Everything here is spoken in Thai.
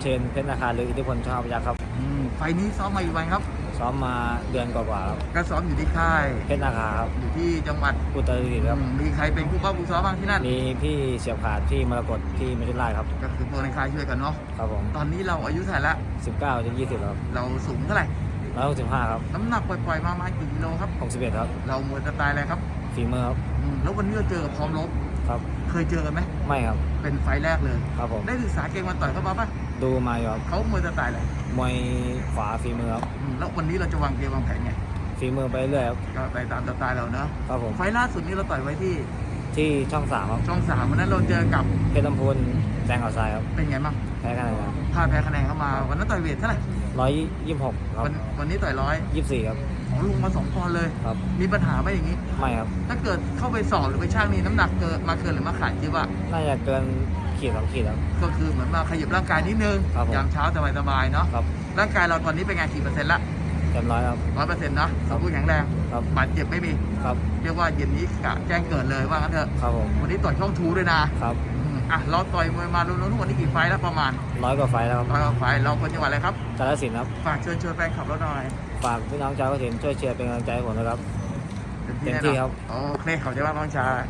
เชนเพชรนาคาหรืออิทธิพลชอบยักษ์ครับอืมไฟล์นี้ซ้อมมาอีกวันครับ ซ้อมมาเดือนกว่าๆครับก็ซ้อมอยู่ที่ค่าย เพชรนาคาครับอยู่ที่จังหวัดอุตรดิตถ์ครับ อืมมีใครเป็นผู้เข้าผู้ซ้อมบ้างที่นั่นมีพี่เสียบขาดที่มรกตที่มิถุนายครับ ก็คือพวกในค่ายช่วยกันเนาะครับผม ตอนนี้เราอายุเท่าไหร่ละ19ถึง20ครับเราสูงเท่าไหร่165ครับน้ำหนักปล่อยๆมาประมาณกี่กิโลครับ 61ครับ เรามวยสไตล์อะไรครับ ฝีมือครับอืมแล้ววันนี้เราเจอกับพร้อมลบครับ เคยเจอกันไหมไม่ครับ เป็นไฟล์แรกเลยครับผมได้ศึกษาเกมมาต่อยเขาบ้างปะดูมาอยู่ครับเขามวยสไตล์อะไรมวยขวาฝีมือครับอืมแล้ววันนี้เราจะวางเกมวางแผนไงฝีมือไปเรื่อยครับก็ไปตามสไตล์เราเนาะครับผมไฟล์ล่าสุดนี้เราต่อยไว้ที่ ที่ช่องสามครับช่องสามวันนั้นเราเจอกับเพชรลำพูนแจงเอาทรายครับ เป็นไงบ้างแพ้คะแนนครับพลาดแพ้คะแนนเข้ามา วันนั้นต่อยเวทเท่าไหร่ร้อยยี่สิบหกครับวันวันนี้ต่อยร้อยยี่สิบสี่ครับอ๋อลงมาสองปอนด์เลย ครับ มีปัญหาไหมอย่างนี้ ไม่ครับ ถ้าเกิดเข้าไปสอบหรือไปช่างนี่น้ำหนักเกินมาเกินหรือมาขาดคิดว่า น่าจะเกินขีดสองขีดครับ ก็คือเหมือนมาขยับร่างกายนิดนึง ครับผม ยามเช้าสบายๆเนาะ ครับ ร่างกายเราตอนนี้เป็นไงกี่เปอร์เซ็นต์ละ เต็มร้อยครับ ร้อยเปอร์เซ็นต์เนาะสมบูรณ์แข็งแรงครับบาดเจ็บไม่มีครับ เรียกว่าเย็นนี้กะแจ้งเกิดเลยว่างั้นเถอะครับผมวันนี้ต่อยช่องทูด้วยนะครับอืมอะเราต่อยมวยมารวมๆทุกวันนี้กี่ไฟล์แล้วประมาณร้อยกว่าไฟล์แล้วครับร้อยกว่าไฟล์เราคนจังหวัดอะไรครับกาลสินธุ์ครับ ฝากเชิญชวนแฟนคลับเราหน่อยฝากพี่น้องชาวกระถินช่วยเชียร์เป็นกำลังใจให้ผมนะครับ เต็มเต็มที่ครับโอเคขอบใจมากน้องชาย